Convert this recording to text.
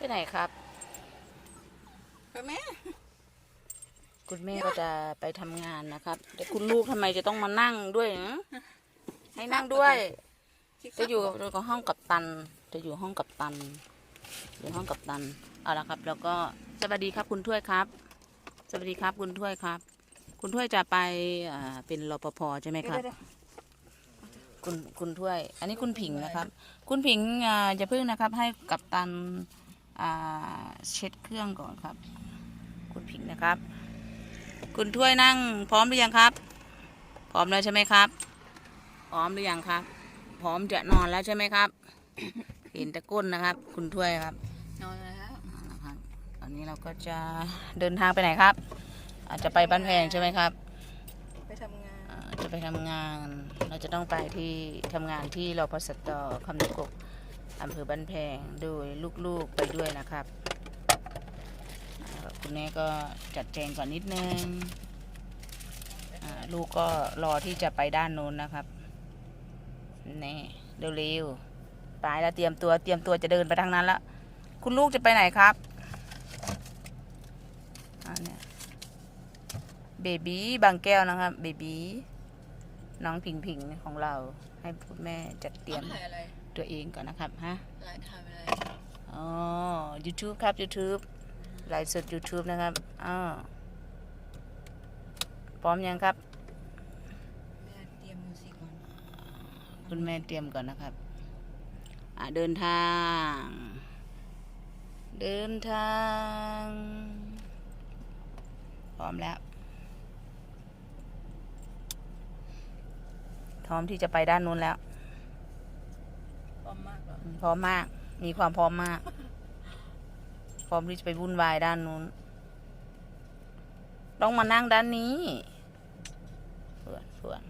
ไปไหนครับไปแม่ คุณแม่ก็จะไปทำงานนะครับแต่คุณลูกทำไมจะต้องมานั่งด้วยนะให้นั่งด้วย จะอยู่กับห้องกับตัน จะอยู่ห้องกับตัน อยู่ห้องกับตัน เอาละครับ แล้วก็สวัสดีครับคุณถ้วยครับ สวัสดีครับคุณถ้วยครับ คุณถ้วยจะไปอ่าเป็นรปภใช่ไหมครับเดี๋ยวคุณคุณถ้วย อันนี้คุณผิงนะครับ คุณผิงอ่าจะพึ่งนะครับ ให้กับตันอ่า เช็ดเครื่องก่อนครับ คุณผิงนะครับ คุณถ้วยนั่งพร้อมหรือยังครับ พร้อมแล้วใช่ไหมครับ พร้อมหรือยังครับ พร้อมจะนอนแล้วใช่ไหมครับ เห็นแตะก้นนะครับ คุณถ้วยครับ นอนแล้วนะครับตอนนี้เราก็จะเดินทางไปไหนครับ อาจจะไปบ้านแพงใช่ไหมครับ ไปทำงานอ่าจะไปทำงาน เราจะต้องไปที่ทำงานที่รพสตคำนกก อำเภอบ้านแพงโดยลูกๆไปด้วยนะครับ คุณแม่ก็จัดแจงก่อนนิดนึงลูกก็รอที่จะไปด้านโน้นนะครับนี่เร็วๆไปแล้วเตรียมตัวเตรียมตัวจะเดินไปทางนั้นแล้วคุณลูกจะไปไหนครับอ่าเนี่ยเบบีบางแก้วนะครับเบบีน้องผิงผิงของเราให้คุณแม่จัดเตรียมอะไร ตัวเองก่อนนะครับฮะไลฟ์ถ่ายอะไรอ๋อ YouTube ครับ YouTube ไลฟ์สด YouTube นะครับอ้าวพร้อมยังครับ แม่เตรียมมิวสิกก่อนคุณแม่เตรียมก่อนนะครับ อ่าเดินทาง เดินทาง พร้อมแล้ว พร้อมที่จะไปด้านนู้นแล้ว พร้อมมากเหรอ พร้อมมาก มีความพร้อมมาก พร้อมที่จะไปวุ่นวายด้านนู้น ต้องมานั่งด้านนี้เฟื่อนเฟื่อน